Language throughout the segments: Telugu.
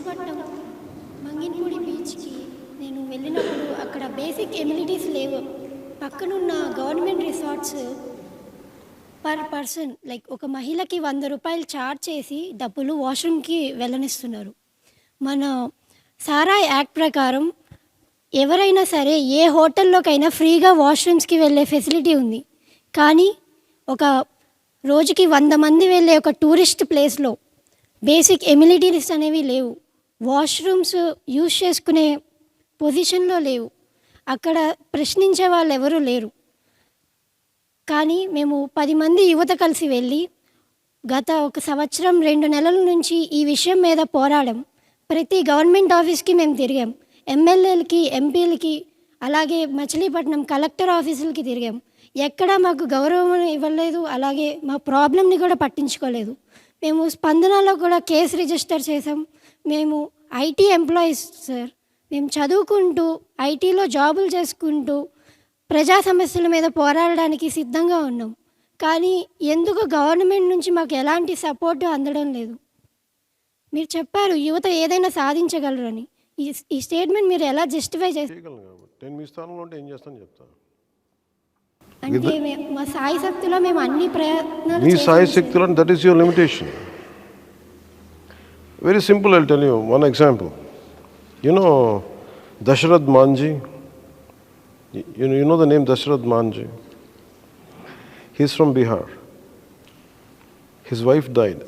మచిలీపట్నం మంగిన్పూడి బీచ్కి నేను వెళ్ళినప్పుడు అక్కడ బేసిక్ ఎమ్యూనిటీస్ లేవు. పక్కనున్న government resorts per person like ఒక మహిళకి వంద రూపాయలు ఛార్జ్ చేసి డబ్బులు వాష్రూమ్కి వెళ్ళనిస్తున్నారు. మన సారా యాక్ట్ ప్రకారం ఎవరైనా సరే ఏ హోటల్లోకైనా ఫ్రీగా వాష్రూమ్స్కి వెళ్ళే ఫెసిలిటీ ఉంది. కానీ ఒక రోజుకి వంద మంది వెళ్ళే ఒక టూరిస్ట్ ప్లేస్లో బేసిక్ ఎమ్యూనిటీస్ అనేవి లేవు. వాష్రూమ్స్ యూజ్ చేసుకునే పొజిషన్లో లేవు. అక్కడ ప్రశ్నించే వాళ్ళు ఎవరూ లేరు. కానీ మేము పది మంది యువత కలిసి వెళ్ళి గత ఒక సంవత్సరం రెండు నెలల నుంచి ఈ విషయం మీద పోరాడం. ప్రతి గవర్నమెంట్ ఆఫీస్కి మేము తిరిగాం. ఎమ్మెల్యేలకి ఎంపీలకి అలాగే మచిలీపట్నం కలెక్టర్ ఆఫీసులకి తిరిగాం. ఎక్కడా మాకు గౌరవం ఇవ్వలేదు అలాగే మా ప్రాబ్లమ్ని కూడా పట్టించుకోలేదు. మేము స్పందనలో కూడా కేసు రిజిస్టర్ చేసాం మేము ఐటీ ఎంప్లాయీస్ సార్. మేము చదువుకుంటూ ఐటీలో జాబులు చేసుకుంటూ ప్రజా సమస్యల మీద పోరాడడానికి సిద్ధంగా ఉన్నాం. కానీ ఎందుకు గవర్నమెంట్ నుంచి మాకు ఎలాంటి సపోర్టు అందడం లేదు? మీరు చెప్పారు యువత ఏదైనా సాధించగలరని. ఈ ఈ స్టేట్మెంట్ మీరు ఎలా జస్టిఫై చేస్తారు చేయగలను కాబట్టి. నేను మీ స్థానంలో ఉంటే ఏం చేస్తాను చెప్తాను. అంటే మే- మా సాయి శక్తిలో మేము అన్ని ప్రయత్నాలు చేసాం సాయి. శక్తులు that is your limitation very simple I tell you one example you know Dashrath Manjhi you you know the name Dashrath Manjhi he's from Bihar his wife died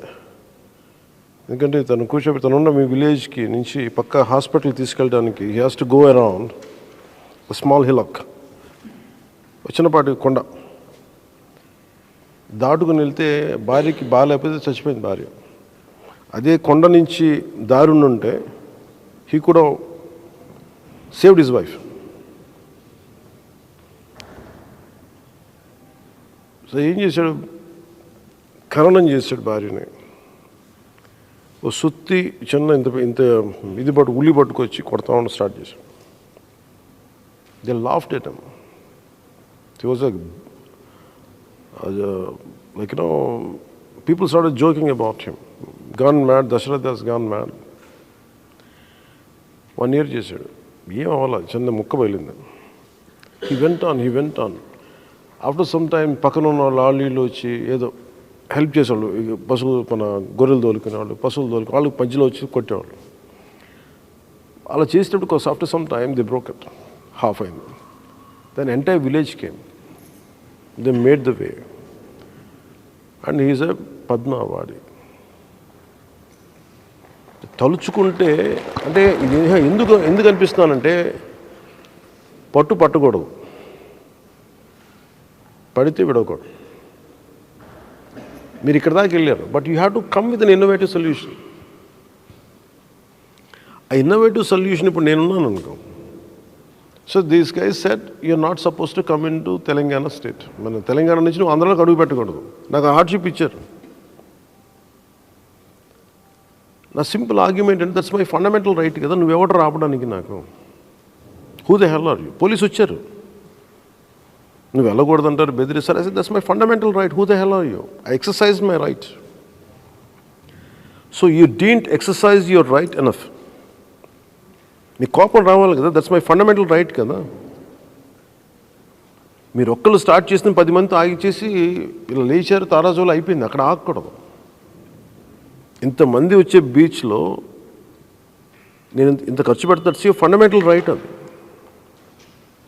ఎందుకంటే తను కూర్చోబెట్టి తనున్న మీ విలేజ్కి నుంచి పక్క హాస్పిటల్ తీసుకెళ్ళడానికి he has to go around small hillock చిన్నపాటి కొండ. దాటుకుని వెళ్తే భార్యకి బాగాలేకపోతే చచ్చిపోయింది భార్య. అదే కొండ నుంచి దారుణుంటే హీ కూడా సేవ్డ్ హిజ్ వైఫ్ సో ఏం చేశాడు? ఖననం చేశాడు భార్యని. ఓ సుత్తి చిన్న ఇంత ఇంత ఇది పట్టు ఉల్లి పట్టుకొచ్చి కొడతా ఉండి స్టార్ట్ చేశాడు. They laughed at the was like like you know, joking about him gone mad Dashrath Das gone mad one year చేశాడు. ఏం అవ్వాలి? చిన్న ముక్క బయలింది he went on he went on after some time పక్కన ఉన్న వాళ్ళు వాళ్ళు వచ్చి ఏదో హెల్ప్ చేసేవాళ్ళు. పశువులు మన గొర్రెలు తోలుకునే వాళ్ళు పశువులు తోలుకునే వాళ్ళు మధ్యలో వచ్చి కొట్టేవాళ్ళు. అలా చేసేటప్పుడు after some time the broken half అయింది. Then entire village came they made the way and he's a Padma తలుచుకుంటే అంటే ఇది ఎందుకు ఎందుకు అనిపిస్తున్నానంటే పట్టు పట్టకూడదు. పడితే విడవకూడదు. మీరు ఇక్కడ దాకా వెళ్ళారు. But you have to come with an innovative solution ఆ ఇన్నోవేటివ్ సొల్యూషన్ ఇప్పుడు నేనున్నాను అనుకో. So these guys set you're not suppose to come in to Telangana state మన తెలంగాణ నుంచి నువ్వు ఆంధ్రాలోకి అడుగు పెట్టకూడదు. నాకు హార్డ్షిప్ ఇచ్చారు. నా సింపుల్ ఆర్గ్యుమెంట్ అంటే దట్స్ మై ఫండమెంటల్ రైట్ కదా నువ్వు ఎవరు రావడానికి నాకు. Who the hell are you police వచ్చారు. నువ్వు వెళ్ళకూడదు అంటారు బెదిరిస్తారు అసలు that's my fundamental right who the hell are you I exercise my right so you don't exercise your right enough నీ కోపం రావాలి కదా దట్స్ మై ఫండమెంటల్ రైట్ కదా. మీరు ఒక్కళ్ళు స్టార్ట్ చేసిన పది మంది ఆగి చేసి ఇలా లేచారు తారాజోలు అయిపోయింది అక్కడ ఆగకూడదు. ఇంతమంది వచ్చే బీచ్లో నేను ఇంత- ఖర్చు పెడతా సీ ఫండమెంటల్ రైట్ అది.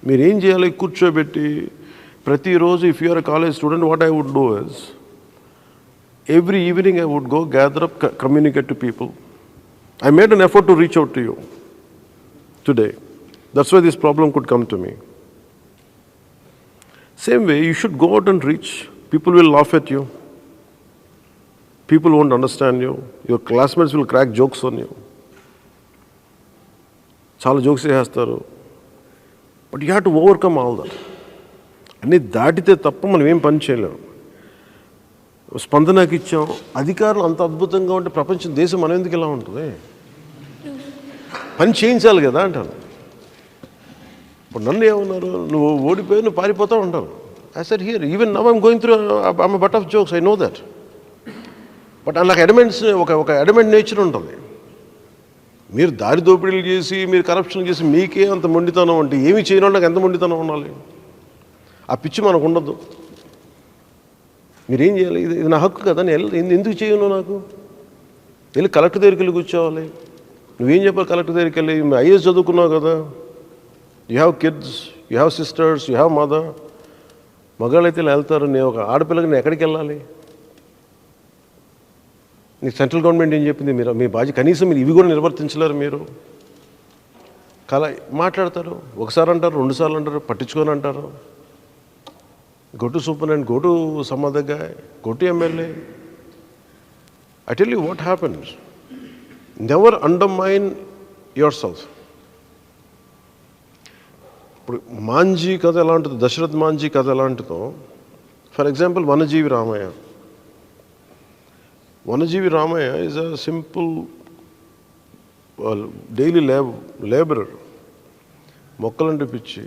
మీరు ఏం చేయాలి? కూర్చోబెట్టి ప్రతిరోజు if you're college student what I would do is every evening I would go gather up communicate to people I made an effort to reach out to you today that's why this problem could come to me same way you should go out and reach people will laugh at you People won't understand you. Your classmates will crack jokes on you. చాలా జోక్స్ చేస్తారు. But you have to overcome all that అన్నీ దాటితే తప్ప మనం ఏం పని చేయలేము స్పందనకి ఇచ్చాం. అధికారులు అంత అద్భుతంగా ఉంటే ప్రపంచం దేశం మనం ఎందుకు ఇలా ఉంటుంది? పని చేయించాలి కదా అంటాను ఇప్పుడు నన్ను ఏమన్నారు? నువ్వు ఓడిపోయి నువ్వు పారిపోతూ ఉంటాను I sat here even now I'm going through I'm butt of jokes I know that but నాకు ఎడమెంట్స్ ఒక ఒక ఎడమెంట్ నేచర్ ఉంటుంది. మీరు దారి దోపిడీలు చేసి మీరు కరప్షన్ చేసి మీకే అంత మొండితనం అంటే ఏమి చేయని ఎంత మొండితనం ఉండాలి? ఆ పిచ్చి మనకు ఉండదు మీరేం చేయాలి? ఇది ఇది నా హక్కు కదా నేను ఎందుకు చేయను నాకు? వెళ్ళి కలెక్టర్ దగ్గరికి వెళ్ళి కూర్చోవాలి. నువ్వేం చెప్పాలి కలెక్టర్ దగ్గరికి వెళ్ళి? ఐఏఎస్ చదువుకున్నావు కదా. You have kids you have sisters you have mother మగాళ్ళు అయితే ఇలా వెళ్తారు. నేను ఒక ఆడపిల్లకి నేను ఎక్కడికి వెళ్ళాలి? నీకు సెంట్రల్ గవర్నమెంట్ ఏం చెప్పింది? మీరు మీ బాధ్యత కనీసం మీరు ఇవి కూడా నిర్వర్తించలేరు మీరు. కల మాట్లాడతారు. ఒకసారి అంటారు రెండుసార్లు అంటారు పట్టించుకొని అంటారు. Go to super and go to సమాధ guy go to MLA. I tell you what happens never undermine yourself ఇప్పుడు మాంజీ కథ ఎలాంటిదో దశరథ్ మాంజీ కథ ఎలాంటిదో for example Vanajeevi Ramaiah. Vanajeevi Ramaiah is a simple daily లేబ labourer మొక్కలంటే పిచ్చి.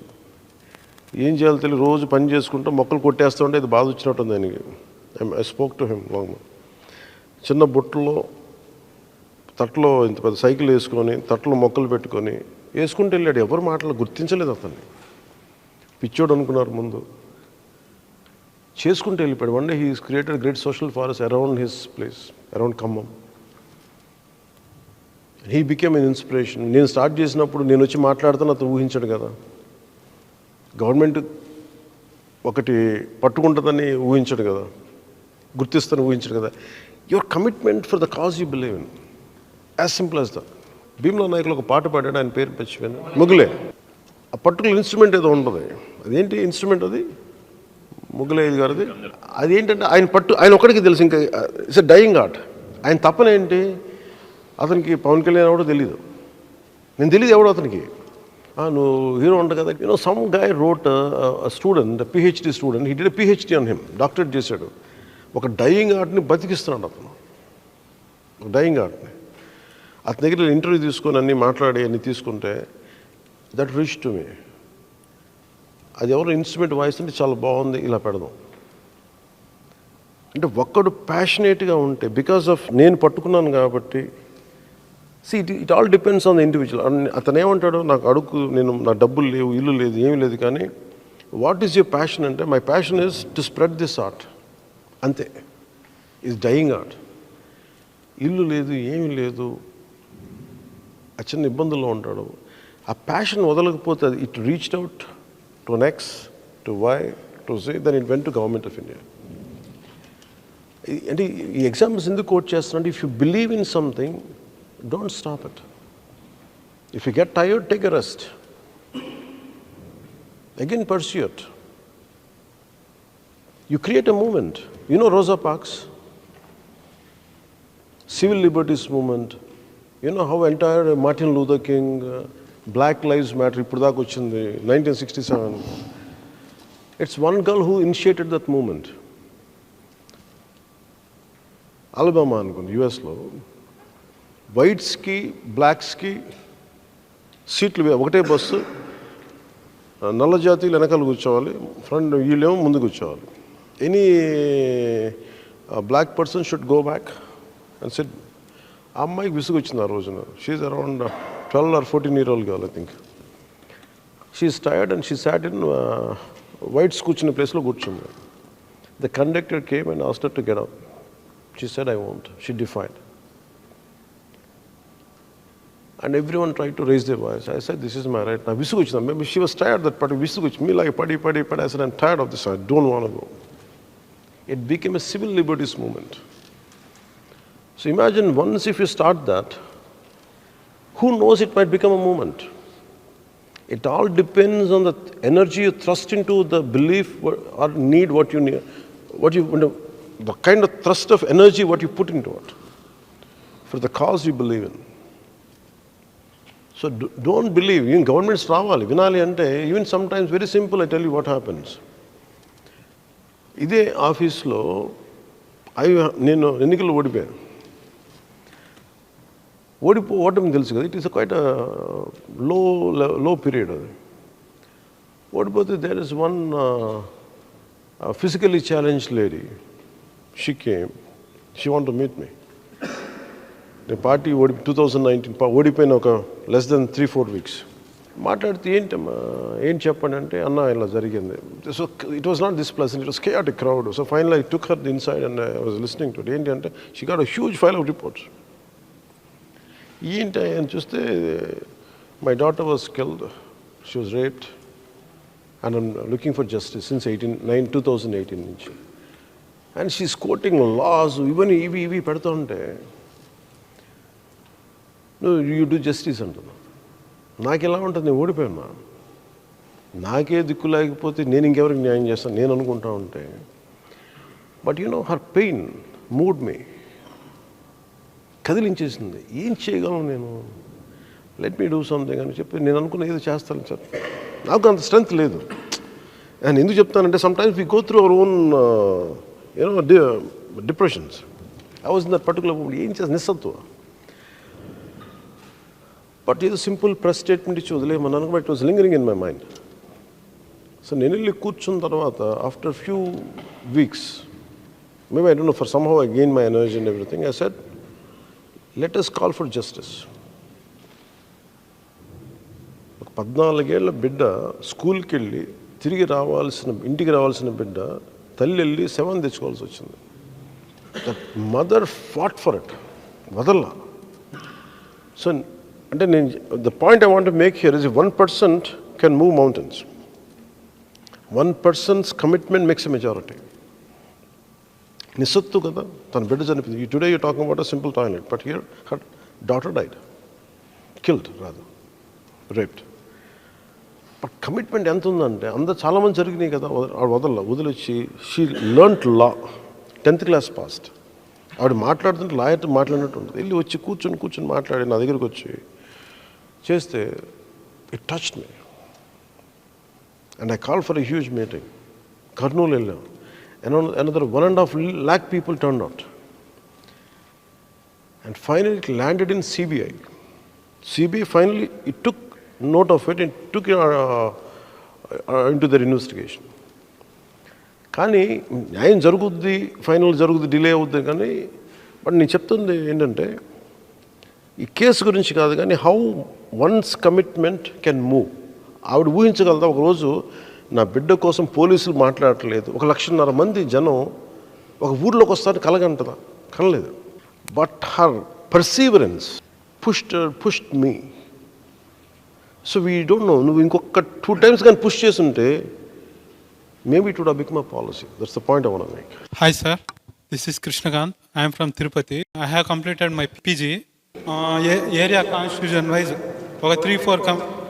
ఏం చేయాలో తెలియదు. రోజు పని చేసుకుంటూ మొక్కలు కొట్టేస్తూ ఉంటే ఇది బాధ వచ్చినట్టుంది ఆయనకి. I spoke to him long చిన్న బుట్టలో తట్లో ఇంత పెద్ద సైకిల్ వేసుకొని తట్లో మొక్కలు పెట్టుకొని వేసుకుంటూ వెళ్ళాడు. ఎవరు మాటలు గుర్తించలేదు అతన్ని. పిచ్చోడు అనుకున్నారు ముందు. చేసుకుంటూ వెళ్ళిపోయాడు. One day he's created great social forest around his place around Khammam. He became an inspiration నేను స్టార్ట్ చేసినప్పుడు నేను వచ్చి మాట్లాడుతాను అతను ఊహించాడు కదా. గవర్నమెంట్ ఒకటి పట్టుకుంటుందని ఊహించాడు కదా. గుర్తిస్తాను ఊహించాడు కదా. Your commitment for the cause you believe in as simple as the Bheemla నాయకులు ఒక పాట పాడాడు ఆయన పేరు మర్చిపోయాను. ముగ్గులే. ఆ పర్టికులర్ ఇన్స్ట్రుమెంట్ ఏదో ఉంటుంది. అదేంటి ఇన్స్ట్రుమెంట్ అది? ముగ్గులయ్య గారిది. అదేంటంటే ఆయన పట్టు ఆయన ఒక్కడికి తెలుసు ఇంకా ఇట్స్ డయింగ్ ఆర్ట్ ఆయన తప్పన ఏంటి? అతనికి పవన్ కళ్యాణ్ ఎవడో తెలియదు నేను తెలియదు ఎవడో అతనికి. నువ్వు హీరో ఉంటా కదా you know some guy wrote student PhD student he did PhD on him doctorate చేశాడు. ఒక డయింగ్ ఆర్ట్ని బతికిస్తున్నాడు అతను. ఒక డయింగ్ ఆర్ట్ని అతని దగ్గర ఇంటర్వ్యూ తీసుకొని అన్ని మాట్లాడి అన్ని తీసుకుంటే దట్ రిచ్ టు మీ అది ఎవరు ఇన్స్ట్రుమెంట్ వాయిస్ అంటే చాలా బాగుంది ఇలా పెడదాం. అంటే ఒక్కడు ప్యాషనేట్గా ఉంటే బికాస్ ఆఫ్ నేను పట్టుకున్నాను కాబట్టి see it it all depends on the individual. అతను ఏమంటాడు నాకు అడుగు నేను నా డబ్బులు లేవు ఇల్లు లేదు ఏమీ లేదు కానీ వాట్ ఈస్ యువర్ ప్యాషన్ అంటే my passion is to spread this art. అంతే. ఈజ్ డయింగ్ ఆర్ట్ ఇల్లు లేదు ఏమీ లేదు. ఆ చిన్న ఇబ్బందుల్లో ఉంటాడు. ఆ ప్యాషన్ వదలకపోతే అది it reached out. To next to why to say then it went to government of India అంటే ఈ ఎగ్జాంపుల్స్ ఎందుకు కోట్ చేస్తున్నా if you believe in something don't stop it if you get tired take a rest again pursue it you create a moment you know Rosa Parks civil liberties movement. You know how entire martin luther king uh, black lives matter ఇప్పుడు దాకా వచ్చింది nineteen sixty seven it's one girl who initiated that moment Alabama అనుకుంది యుఎస్లో వైట్స్కి బ్లాక్స్కి సీట్లు ఒకటే బస్సు నల్ల జాతీయులు వెనకాల కూర్చోవాలి ఫ్రంట్ వీళ్ళేమో ముందు కూర్చోవాలి. Any black person should go back and set ఆ అమ్మాయికి విసుగు వచ్చింది ఆ రోజున. She around 12 or 14 year old girl, I think. She's tired and she sat in uh, white scooch in a place like The conductor came and asked her to get up. She said, I won't. She defied. And everyone tried to raise their voice. I said, This is my right now. Visukuchna. Maybe she was tired that party. Visukuch, me like party, party, party. I said, I'm tired of this. I don't want to go. It became a civil liberties movement. So imagine once if you start that, who knows it might become a movement. It all depends on the energy you thrust into the belief or need what you need, what you the kind of thrust of energy what you put into it for the cause you believe in. So don't believe, in governments రావాలి వినాలి అంటే even sometimes very simple I tell you what happens ఇదే ఆఫీస్లో అవి నేను ఎన్నికలు ఓడిపోయాను ఓడిపో ఓటమి తెలుసు కదా. ఇట్ ఈస్ క్వైట్లో లో పీరియడ్ అది. ఓడిపోతే there is one physically challenge lady she came she want meet me నేను పార్టీ ఓడి టూ థౌజండ్ నైన్టీన్ ఓడిపోయిన ఒక less than three four weeks మాట్లాడితే ఏంటమ్మా ఏం చెప్పండి అంటే అన్న ఇలా జరిగింది. So it was not this plus it was chaotic crowd so final I took her inside and I was listening to ఏంటి అంటే she got a huge file of reports ఏంటి అని చూస్తే my daughter was killed she was raped and I'm looking for justice since eighteen nine two thousand eighteen నుంచి. అండ్ షీస్ కోటింగ్ లాస్ ఇవన్నీ ఇవి ఇవి పెడుతూ ఉంటే నువ్వు యూ డూ జస్టిస్ అంటున్నావు నాకు ఎలా ఉంటుంది? నేను ఓడిపోయాను? నాకే దిక్కు లేకపోతే నేను ఇంకెవరికి న్యాయం చేస్తాను? నేను అనుకుంటా ఉంటే. But you know her pain moved me కదిలించేసింది. ఏం చేయగలను నేను? లెట్ మీ డూ సంథింగ్ అని చెప్పి నేను అనుకున్న ఏదో చేస్తాను సార్. నాకు అంత స్ట్రెంగ్త్ లేదు. నేను ఎందుకు చెప్తానంటే sometimes we go through our own you know depressions I was in that particular ఏం చేస్తా? నిస్సత్వ బట్ ఏదో సింపుల్ ప్రెస్ స్టేట్మెంట్ ఇచ్చి వదిలేయమన్నాను but it was lingering in my mind so నేను వెళ్ళి కూర్చున్న తర్వాత after few weeks maybe I don't know for somehow I gain my energy and everything I said let us call for justice ఒక పద్నాలుగేళ్ళ బిడ్డ స్కూల్కి వెళ్ళి తిరిగి రావాల్సిన ఇంటికి రావాల్సిన బిడ్డ తల్లి వెళ్ళి సెవెన్ తెచ్చుకోవాల్సి వచ్చింది. That mother fought for it వదల్లా. So అంటే నేను the point I want make here is one percent can move mountains one person's commitment makes a majority నిస్సత్తు కదా. తన బిడ్డ చనిపోయింది. Today you talking about a simple toilet but here her daughter died killed రాదు రేప్డ్ బట్ కమిట్మెంట్ ఎంత ఉందంటే అందరు చాలామంది జరిగినాయి కదా ఆవిడ వదల వదిలిచ్చి she learnt law tenth class passed ఆవిడ మాట్లాడుతుంటే లాయర్ మాట్లాడినట్టు ఉంటుంది. వెళ్ళి వచ్చి కూర్చొని కూర్చొని మాట్లాడి నా దగ్గరికి వచ్చి చేస్తే it touch me and I call for a huge meeting Kurnool వెళ్ళాం. Another one and half lakh people turn out and final it landed in CBI. CBI finally it took note of it and took it uh, uh, into their investigation. కానీ న్యాయం జరుగుద్ది ఫైనల్ జరుగుద్ది డిలే అవుద్ది కానీ బట్ నేను చెప్తుంది ఏంటంటే ఈ కేసు గురించి కాదు కానీ how one's commitment can move ఆవిడ ఊహించగలదా ఒకరోజు నా బిడ్డ కోసం పోలీసులు మాట్లాడట్లేదు. ఒక లక్షన్నర మంది జనం ఒక ఊర్లోకి వస్తారని కలగంటదా? కలలేదు. But her perseverance pushed pushed me so we don't know నువ్వు ఇంకొక టూ టైమ్స్ కానీ పుష్ చేస్తుంటే maybe it would become a policy that's the point I make hi sir this is Krishnakanth I'm from Tirupati I have completed my PG area constitution wise ఒక three four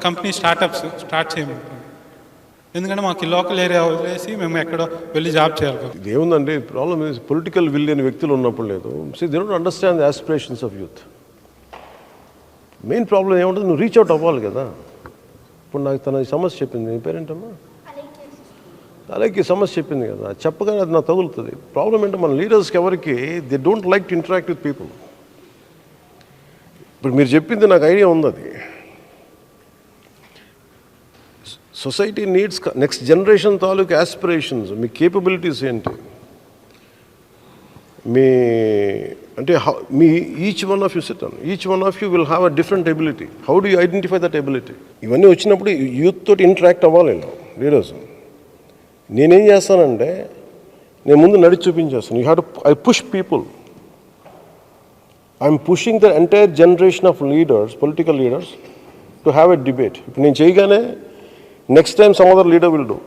company startups start చేయమంటారు ఎందుకంటే మాకు లోకల్ ఏరియా వదిలేసి మేము ఎక్కడో వెళ్ళి జాబ్ చేయాలి ఇదేముందండి ప్రాబ్లమ్ పొలిటికల్ విల్ లేని వ్యక్తులు ఉన్నప్పుడు లేదు. See they don't understand the aspirations of youth main problem ఏముంటుంది? నువ్వు రీచ్ అవుట్ అవ్వాలి కదా. ఇప్పుడు నాకు తన సమస్య చెప్పింది. నీ పేరేంటమ్మా? అలాగే సమస్య చెప్పింది కదా. చెప్పగానే అది నాకు తగులుతుంది. ప్రాబ్లం ఏంటో మన లీడర్స్కి ఎవరికి they don't like to interact with people ఇప్పుడు మీరు చెప్పింది నాకు ఐడియా ఉంది అది. సొసైటీ నీడ్స్ నెక్స్ట్ జనరేషన్ తాలూకు యాస్పిరేషన్స్ మీ కేపబిలిటీస్ ఏంటి? మీ అంటే మీ each one of you sit each one of you will have a different ability how do you identify that ability ఇవన్నీ వచ్చినప్పుడు యూత్ తోటి ఇంటరాక్ట్ అవ్వాలి లీడర్స్ నేనేం చేస్తానంటే నేను ముందు నడిచి చూపించేస్తాను. You have to I push people I'm pushing the entire generation of leaders political leaders to have a debate ఇప్పుడు నేను చేయగానే next time some other leader will do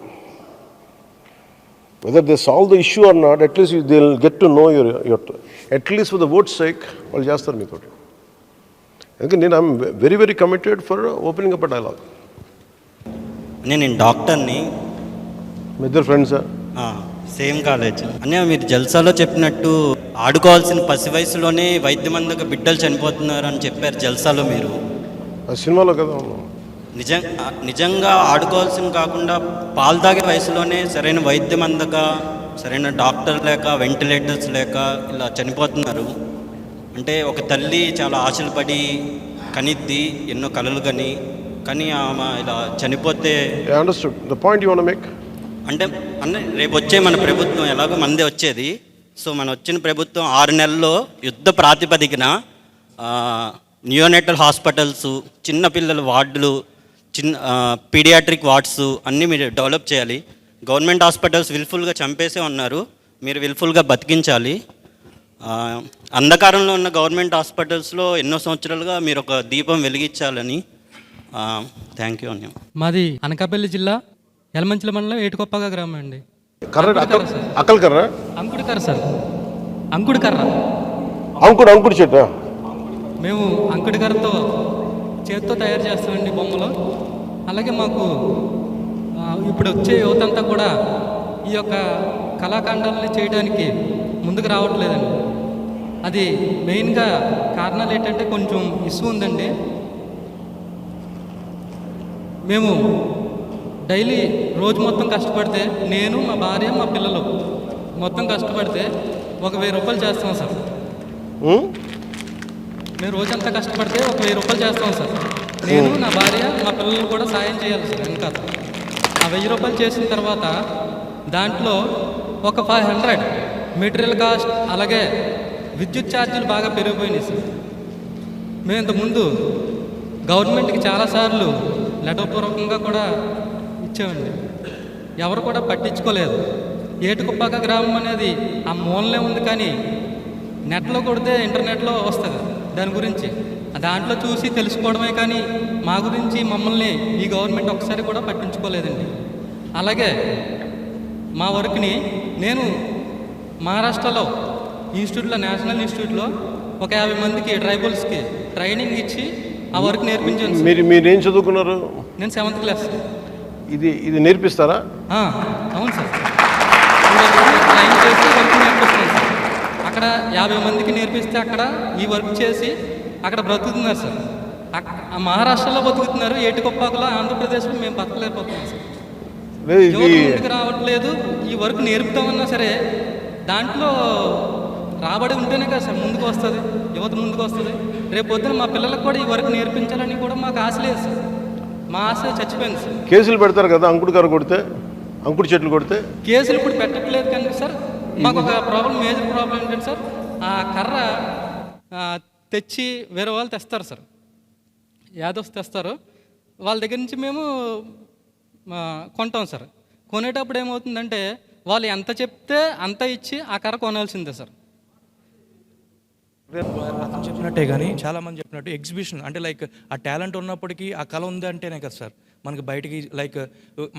whether they solve the issue or not, at least they'll get to know your, your at least for the vote's sake, వాళ్ళు చేస్తారు మీతో ఎందుకంటే నేను I'm very very committed for opening up dialogue నేను డాక్టర్ని మీ ఇద్దరు ఫ్రెండ్సా సేమ్ కాలేజ్. అన్నయ్య మీరు జల్సాలో చెప్పినట్టు ఆడుకోవాల్సిన పసి వయసులోనే వైద్యం అందక బిడ్డలు చనిపోతున్నారు అని చెప్పారు జల్సాలో మీరు. ఆ సినిమాలో కదా ఉన్నాం నిజం నిజంగా ఆడుకోవాల్సిన కాకుండా పాలు తాగే వయసులోనే సరైన వైద్యం అందక సరైన డాక్టర్ లేక వెంటిలేటర్స్ లేక ఇలా చనిపోతున్నారు. అంటే ఒక తల్లి చాలా ఆశలు పడి కనిద్ది ఎన్నో కలలు కని కానీ ఆమె ఇలా చనిపోతే the point you want make అంటే అన్న రేపు వచ్చే మన ప్రభుత్వం ఎలాగో మనదే వచ్చేది. సో మన వచ్చిన ప్రభుత్వం ఆరు నెలల్లో యుద్ధ ప్రాతిపదికన న్యూయోనెటల్ హాస్పిటల్స్ చిన్నపిల్లల వార్డులు చిన్న పీడియాట్రిక్ వార్డ్స్ అన్నీ మీరు డెవలప్ చేయాలి. గవర్నమెంట్ హాస్పిటల్స్ విల్ఫుల్గా చంపేసే ఉన్నారు. మీరు విల్ఫుల్గా బతికించాలి. ఆ, అంధకారంలో ఉన్న గవర్నమెంట్ హాస్పిటల్స్లో ఎన్నో సంవత్సరాలుగా మీరు ఒక దీపం వెలిగించాలని థ్యాంక్ యూ అన్యం. మాది అనకాపల్లి జిల్లా యలమంచిల మండలం ఏటుకొప్పగా గ్రామం అండి. అక్కల్ అక్కల్ కర్ర? అంకుడు కర్ర సార్. అంకుడు కర్ర. అంకుడు అంకుడు చెట్టు. మేము అంకుడి కర్రతో చేతితో తయారు చేస్తామండి బొమ్మలు. అలాగే మాకు ఇప్పుడు వచ్చే యువతంతా కూడా ఈ యొక్క కళాఖండాలని చేయడానికి ముందుకు రావట్లేదండి. అది మెయిన్గా కారణాలు ఏంటంటే కొంచెం ఇష్యూ ఉందండి. మేము డైలీ రోజు మొత్తం కష్టపడితే నేను మా భార్య మా పిల్లలు మొత్తం కష్టపడితే ఒక వెయ్యి రూపాయలు చేస్తాం సార్. మేము రోజంతా కష్టపడితే ఒక వెయ్యి రూపాయలు చేస్తాం సార్. నేను నా భార్య మా పిల్లలు కూడా సాయం చేయాలి సార్ ఇంకా. ఆ వెయ్యి రూపాయలు చేసిన తర్వాత దాంట్లో ఒక ఫైవ్ హండ్రెడ్ మెటీరియల్ కాస్ట్ అలాగే విద్యుత్ ఛార్జీలు బాగా పెరిగిపోయినాయి సార్. మేము ఇంతకుముందు గవర్నమెంట్కి చాలాసార్లు లెటర్పూర్వకంగా కూడా ఇచ్చామండి. ఎవరు కూడా పట్టించుకోలేదు. ఏటుకుప్పాక గ్రామం అనేది ఆ మూలనే ఉంది కానీ నెట్లో కొడితే ఇంటర్నెట్లో వస్తుంది. దాని గురించి. దాంట్లో చూసి తెలుసుకోవడమే కానీ మా గురించి మమ్మల్ని ఈ గవర్నమెంట్ ఒకసారి కూడా పట్టించుకోలేదండి. అలాగే మా వర్క్ని నేను మహారాష్ట్రలో ఇన్స్టిట్యూట్లో నేషనల్ ఇన్స్టిట్యూట్లో ఒక యాభై మందికి ట్రైబల్స్కి ట్రైనింగ్ ఇచ్చి ఆ వర్క్ నేర్పించాను. మీరు మీరు ఏం చదువుకున్నారు? నేను సెవెంత్ క్లాస్. ఇది ఇది నేర్పిస్తారా? అవును సార్ ట్రైన్ చేసి వర్క్ నేర్పిస్తున్నాను సార్ అక్కడ యాభై మందికి నేర్పిస్తే అక్కడ ఈ వర్క్ చేసి అక్కడ బ్రతుకుతున్నారు సార్. మహారాష్ట్రలో బతుకుతున్నారు ఏటుకొప్పాకులో ఆంధ్రప్రదేశ్లో మేము బతకలేకపోతున్నాం సార్. రావట్లేదు ఈ వర్క్ నేర్పుతామన్నా సరే దాంట్లో రాబడి ఉంటేనే కదా సార్ ముందుకు వస్తుంది యువత ముందుకు వస్తుంది. రేపు పొద్దున మా పిల్లలకు కూడా ఈ వర్క్ నేర్పించాలని కూడా మాకు ఆశ లేదు సార్. మా ఆశ చచ్చిపోయింది సార్. కేసులు పెడతారు కదా అంకుడు కర్ర కొడితే అంకుడు చెట్లు కొడితే? కేసులు ఇప్పుడు పెట్టట్లేదు కానీ సార్ మాకు ఒక ప్రాబ్లం మేజర్ ప్రాబ్లం ఏంటంటే సార్ ఆ కర్ర తెచ్చి వేరే వాళ్ళు తెస్తారు సార్. యాదవ్స్ తెస్తారు. వాళ్ళ దగ్గర నుంచి మేము కొంటాం సార్. కొనేటప్పుడు ఏమవుతుందంటే వాళ్ళు ఎంత చెప్తే అంత ఇచ్చి ఆ కర్ర కొనాల్సిందే సార్. చెప్పినట్టే కానీ చాలా మంది చెప్పినట్టు ఎగ్జిబిషన్ అంటే లైక్ ఆ టాలెంట్ ఉన్నప్పటికీ ఆ కళ ఉంది అంటేనే కదా సార్. మనకి బయటికి లైక్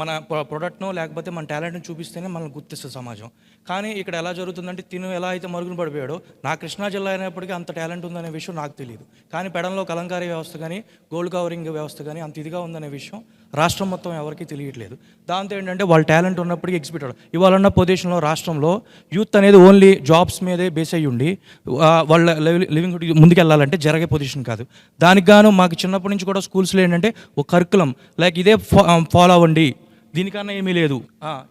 మన ప్రొడక్ట్ను లేకపోతే మన టాలెంట్ను చూపిస్తేనే మనల్ని గుర్తిస్తుంది సమాజం. కానీ ఇక్కడ ఎలా జరుగుతుందంటే తిను ఎలా అయితే మరుగున పడిపోయాడో నా కృష్ణా జిల్లా అయినప్పటికీ అంత టాలెంట్ ఉందనే విషయం నాకు తెలియదు కానీ పెడంలో కలంకారీ వ్యవస్థ కానీ గోల్డ్ కవరింగ్ వ్యవస్థ కానీ అంత ఇదిగా ఉందనే విషయం రాష్ట్రం మొత్తం ఎవరికీ తెలియట్లేదు. దాంతో ఏంటంటే వాళ్ళ టాలెంట్ ఉన్నప్పటికీ ఎగ్జిబిట్ అవ్వడం. ఇవాళ ఉన్న పొజిషన్లో రాష్ట్రంలో యూత్ అనేది ఓన్లీ జాబ్స్ మీదే బేస్ అయ్యి ఉండి వాళ్ళ లివింగ్ ముందుకెళ్ళాలంటే జరిగే పొజిషన్ కాదు. దానికి గాను మాకు చిన్నప్పటి నుంచి కూడా స్కూల్స్లో ఏంటంటే ఒక కరికులం లైక్ ఇదే ఫాలో అవ్వండి. దీనికన్నా ఏమీ లేదు.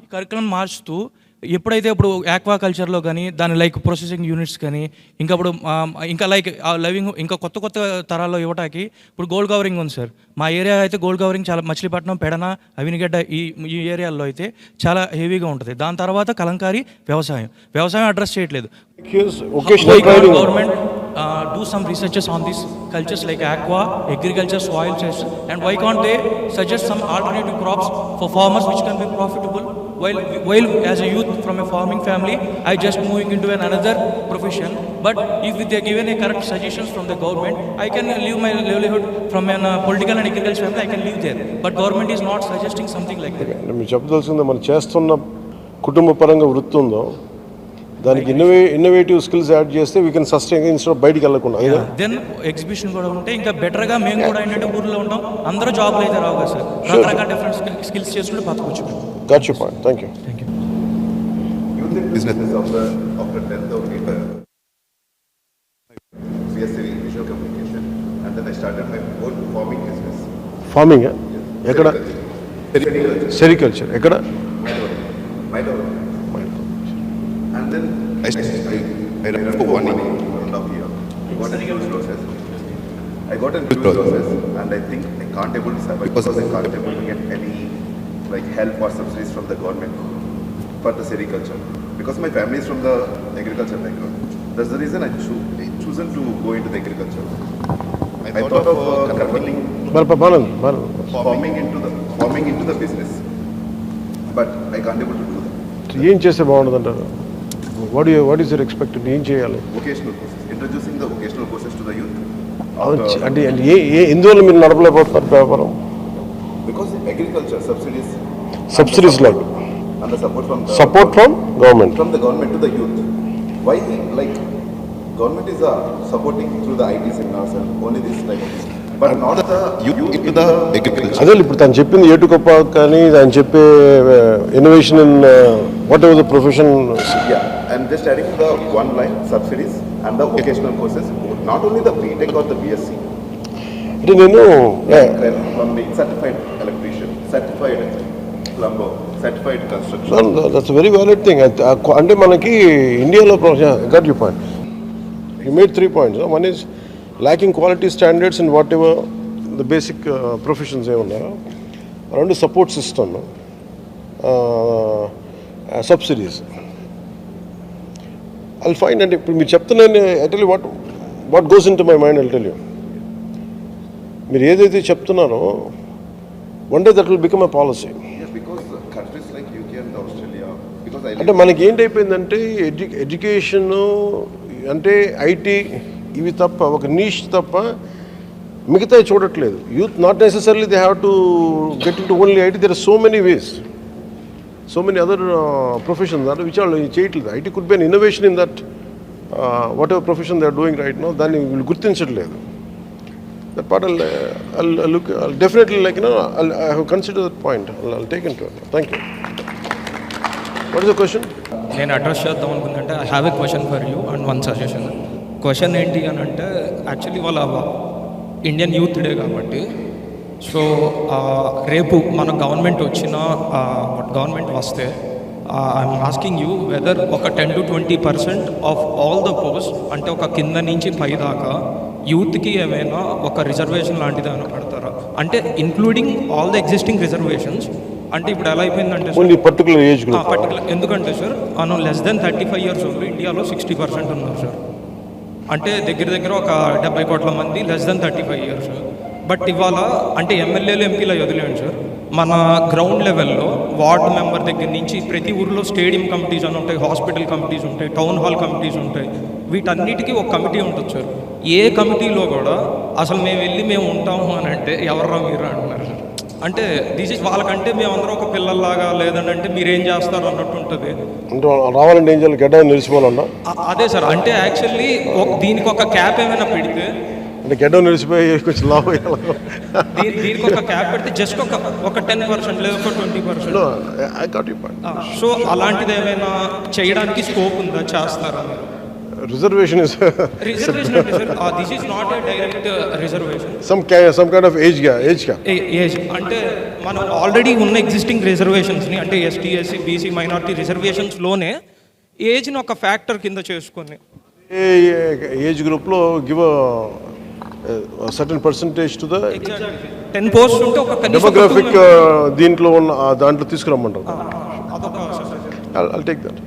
ఈ కరికులం మార్చుతూ ఎప్పుడైతే ఇప్పుడు ఆక్వా కల్చర్లో కానీ దాని లైక్ ప్రొసెసింగ్ యూనిట్స్ కానీ ఇంకా ఇప్పుడు ఇంకా లైక్ లవింగ్ ఇంకా కొత్త కొత్త తరాల్లో ఇవ్వటానికి ఇప్పుడు గోల్డ్ కవరింగ్ ఉంది సార్. మా ఏరియా అయితే గోల్డ్ కవరింగ్ చాలా మచిలీపట్నం పెడన అవినిగడ్డ ఈ ఈ ఏరియాల్లో అయితే చాలా హెవీగా ఉంటుంది. దాని తర్వాత కలంకారీ వ్యవసాయం. వ్యవసాయం అడ్రస్ చేయట్లేదు. Vocational training government do some researches on this cultures like aqua agriculture soil test and why can't they suggest some alternative crops for farmers which can be profitable while while as a youth from a farming family i just moving into an another profession but if they are given a correct suggestions from the government i can live my livelihood from an uh, political and agriculture family i can live there but government is not suggesting something like that మీరు చెప్పదలసింది మనం చేస్తున్న కుటుంబ పరంగా వృత్తి ఉందో దానికి ఇన్నోవే ఇన్నోవేటివ్ స్కిల్స్ యాడ్ చేస్తే వీ కెన్ సస్టైన్ ఇన్స్టెడ్ బయటికి వెళ్ళకుండా అయినా దెన్ ఎగ్జిబిషన్ కూడా ఉంటే ఇంకా బెటర్గా మేము కూడా ఏంటంటే ఊర్లో ఉంటాం. అందరూ జాబ్లు అయితే రావు కదా సార్. రకరకాల డిఫరెంట్ స్కిల్స్ చేసుకుంటే బతకొచ్చు got you point thank you thank you youth in businesses after, after 10th of April. BSc Visual Communication. And then I started my own farming business. Farming ఎక్కడ. సెరికల్చర్ ఎక్కడ. And then I, I, I ran for one year, one and a half year. I got a huge losses. I got a huge losses and I think I can't able to survive because I can't able to get any like help or subsidies from the government for the sericulture. Because my family is from the agriculture background. That's the reason I cho- I chosen to go into the agriculture. I thought of uh, converting, మరి బాగుంది బాగుంది forming into the, forming into the business. But I can't able to do that. ఏం చేస్తే బాగుంటుంది అంటారు what you what is your expected ఏం చేయాలి? అంటే అంటే ఏ ఏ ఎందువల్ల మీరు నడపలేకపోతున్నారు వ్యాపారం? సబ్సిడీస్ లేదు support from government from government youth why like government supporting through the IT seminars only this like అదే ఇప్పుడు తను చెప్పింది ఏటుకొప్ప కానీ తను చెప్పే innovation in whatever the profession And just adding the one line subsidies and the vocational courses, not only the BTech or the BSc. అంటే నేను electrician, certified plumber, certified construction. That's very valid thing అంటే మనకి ఇండియాలో got you point you made three points one is lacking quality standards in whatever the basic professions ఏమున్నాయో రెండు support system subsidies I'll find అంటే ఇప్పుడు మీరు చెప్తున్నాను అటెల్ what what goes into my mind all you మీరు ఏదైతే చెప్తున్నారో one day that will become a policy అంటే మనకి ఏంటైపోయిందంటే ఎడ్యు ఎడ్యుకేషన్ అంటే ఐటీ ఇవి తప్ప ఒక నీష్ తప్ప మిగతా చూడట్లేదు. Youth not necessary they have to get into only IT there are so many ways so many other professions అంటే విచ్ చేయట్లేదు IT could be an innovation in that whatever profession they are doing right no దాన్ని వీళ్ళు గుర్తించట్లేదు. That part look definitely like no I have consider that point take into thank you what is the question నేను అడ్రస్ చేద్దాం అనుకుంటే I have a question for you and one suggestion question ఏంటి అని అంటే యాక్చువల్లీ వాళ్ళ ఇండియన్ యూత్ డే కాబట్టి సో రేపు మన గవర్నమెంట్ వచ్చిన గవర్నమెంట్ వస్తే ఐఎమ్ ఆస్కింగ్ యూ వెదర్ ఒక ten to twenty percent of all the post అంటే ఒక కింద నుంచి పై దాకా యూత్కి ఏమైనా ఒక రిజర్వేషన్ లాంటిది ఏమైనా పెడతారా? అంటే including all the existing reservations అంటే ఇప్పుడు ఎలా అయిపోయిందంటే పర్టికులర్ ఏజ్ పర్టికులర్ ఎందుకంటే సార్ మనం less than thirty five years old ఇండియాలో సిక్స్టీ పర్సెంట్ ఉన్నారు సార్ అంటే దగ్గర దగ్గర ఒక డెబ్బై కోట్ల మంది less than thirty five years but ఇవాళ అంటే ఎమ్మెల్యేలు ఎంపీలు వదిలేండి సార్. మన గ్రౌండ్ లెవెల్లో వార్డ్ మెంబర్ దగ్గర నుంచి ప్రతి ఊరిలో స్టేడియం కమిటీస్ అని ఉంటాయి హాస్పిటల్ కమిటీస్ ఉంటాయి టౌన్ హాల్ కమిటీస్ ఉంటాయి. వీటన్నిటికీ ఒక కమిటీ ఉంటుంది సార్. ఏ కమిటీలో కూడా అసలు మేము వెళ్ళి మేము ఉంటాము అని అంటే ఎవర్రా మీరు అంటున్నారు సార్. అంటే దిస్ ఇస్ వాళ్ళకంటే మేమందరం ఒక పిల్లల్లాగా లేదంటే మీరేం చేస్తారు అన్నట్టు ఉంటుంది. అంటే రావాలంటే ఏం చేయాలి? గడ్డ నిలిచిపోవాలన్నా? అ- అదే సార్. అంటే యాక్చువల్లీ దీనికి ఒక క్యాప్ ఏమైనా పెడితే అంటే గడ్డ నిలిచిపోయి కొంచెం దీ- దీనికి ఒక క్యాప్ పెడితే జస్ట్ ఒక ఒక టెన్ పర్సెంట్ లేదా ఒక ట్వంటీ పర్సెంట్ సో అలాంటిది ఏమైనా చేయడానికి స్కోప్ ఉందా? చేస్తారా మీరు? Reservation is this is not a direct reservation some some kind of ఏజ్గా ఏజ్గా ఏజ్ అంటే మనం ఆల్రెడీ ఉన్న ఎగ్జిస్టింగ్ రిజర్వేషన్స్ని అంటే ఎస్టీ ఎస్సీ బీసీ మైనారిటీ రిజర్వేషన్స్లోనే ఏజ్ని ఒక ఫ్యాక్టర్ కింద చేసుకొని. ఏజ్ గ్రూప్లో give certain percentage to the ten post ఉంటే ఒక డెమోగ్రాఫిక్ దీంట్లో ఉన్న దాంట్లో తీసుకురమ్మంటారు. I'll take that